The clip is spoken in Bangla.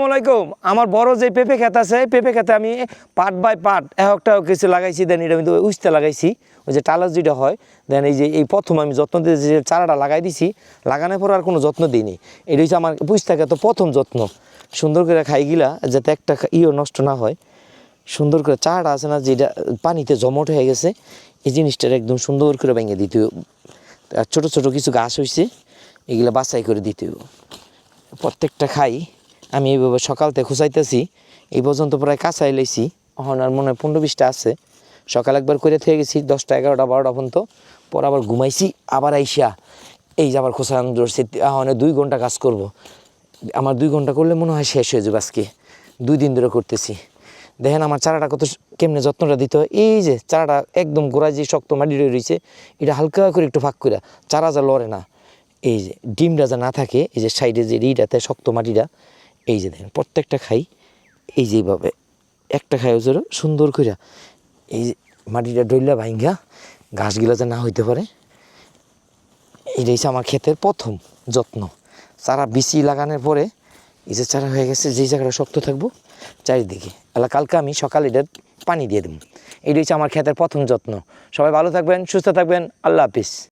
আসসালামাইকুম আমার বড় যে পেঁপে খেত আছে পেঁপে খেতে আমি পাট বাই পাট একটা কিছু লাগাইছি, দেন এটা কিন্তু উস্তে লাগাইছি। ওই যে টালাস যেটা হয়, দেন এই যে, এই প্রথম আমি যত্ন দিয়ে যে চারাটা লাগাই দিছি, লাগানোর পর আর কোনো যত্ন দিইনি। এটা হচ্ছে আমার পুষতে তো প্রথম যত্ন। সুন্দর করে খাই গিলা যাতে একটা ইও নষ্ট না হয়। সুন্দর করে চারাটা আছে না, যেটা পানিতে জমট হয়ে গেছে, এই জিনিসটার একদম সুন্দর করে ভেঙে দিতে। আর ছোটো ছোটো কিছু গাছ হয়েছে এগুলো বাছাই করে দিতে। প্রত্যেকটা খাই। আমি এইভাবে সকালতে খুঁচাইতেছি এই পর্যন্ত প্রায় কাঁচাই লাইছি। এখন আর মনে হয় পনেরো বিশটা আছে। সকাল একবার করে থেকে গেছি, দশটা, এগারোটা, বারোটা পর্যন্ত। পর আবার ঘুমাইছি, আবার আইসা এই যে আবার খোঁচানো ধরছি, এখন দুই ঘণ্টা কাজ করব। আমার দুই ঘণ্টা করলে মনে হয় শেষ হয়ে যাবে আজকে। দুই দিন ধরে করতেছি। দেখেন আমার চারাটা কত কেমনে যত্নটা দিতে হয়। এই যে চারাটা একদম গোড়া যে শক্ত মাটি রয়েছে, এটা হালকা করে একটু ফাঁক করে চারা যা লড়ে না, এই যে ডিমটা যা না থাকে, এই যে সাইডে যে ইটাতে শক্ত মাটিটা এই যে দেখেন, প্রত্যেকটা খাই এই যে এইভাবে। একটা খাই ওজোর সুন্দর করে এই মাটিটা ডইলা ভাঙ্গা ঘাসগুলা যে না হইতে পারে এইটা হচ্ছে আমার ক্ষেতের প্রথম যত্ন। চারা বিচি লাগানোর পরে এই যে চারা হয়ে গেছে, যেই জায়গাটা শক্ত থাকব, চারিদিকে। আলা কালকে আমি সকালে এটা পানি দিয়ে দেবো এইটা হচ্ছে আমার ক্ষেতের প্রথম যত্ন। সবাই ভালো থাকবেন, সুস্থ থাকবেন, আল্লাহ হাফিজ।